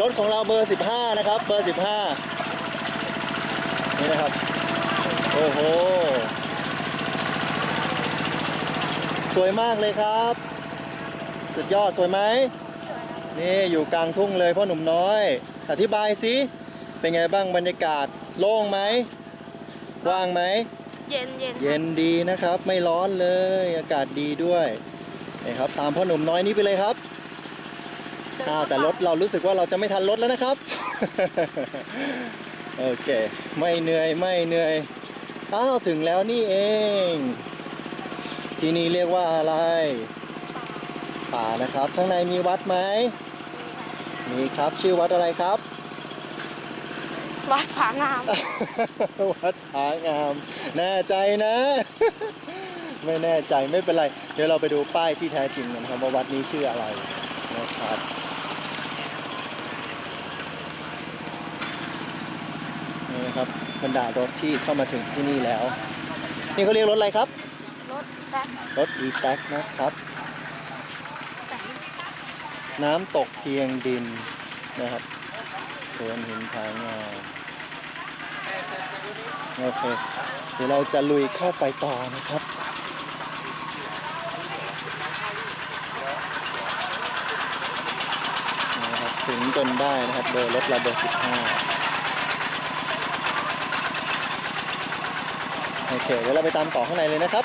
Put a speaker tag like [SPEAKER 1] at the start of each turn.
[SPEAKER 1] รถของเราเบอร์ 15 นะครับ เบอร์ 15 นี่นะครับ โอ้โห สวยมากเลยครับ สุดยอดสวยไหม นี่อยู่กลางทุ่งเลยพ่อหนุ่มน้อย อธิบายสิ เป็นไงบ้างบรรยากาศ โล่งไหมกว้างไหม
[SPEAKER 2] เย็นเย็น
[SPEAKER 1] เย็นดีนะครับ ไม่ร้อนเลย อากาศดีด้วยนี่ครับ ตามพ่อหนุ่มน้อยนี้ไปเลยครับ อ้าวแต่รถเรารู้สึกว่าเราจะไม่ทันรถแล้วนะครับ โอเค ไม่เหนื่อยไม่เหนื่อยอ้าวถึงแล้วนี่เอง ที่นี่เรียกว่าอะไร ป่านะครับ ข้างในมีวัดไหมมีครับชื่อวัดอะไรครับ
[SPEAKER 2] วัดผางาม
[SPEAKER 1] วัดผางาม แน่ใจนะ ไม่แน่ใจไม่เป็นไร เดี๋ยวเราไปดูป้ายที่แท้จริงกันครับว่าวัดนี้ชื่ออะไร นะครับนี่นะครับบรรดารถที่เข้ามาถึงที่นี่แล้ว นี่เขาเรียกรถอะไรครับ
[SPEAKER 2] รถแบ็ค
[SPEAKER 1] รถ e t a c นะครับ น้ำตกเพียงดินนะครับสวนหินผางามโอเคเดี๋ยวเราจะลุยเข้าไปต่อนะครับ นะครับ ถึงจนได้นะครับ โดยรถราเบอร์15โอเคเดี๋ยวเราไปตามต่อข้างในเลยนะครับ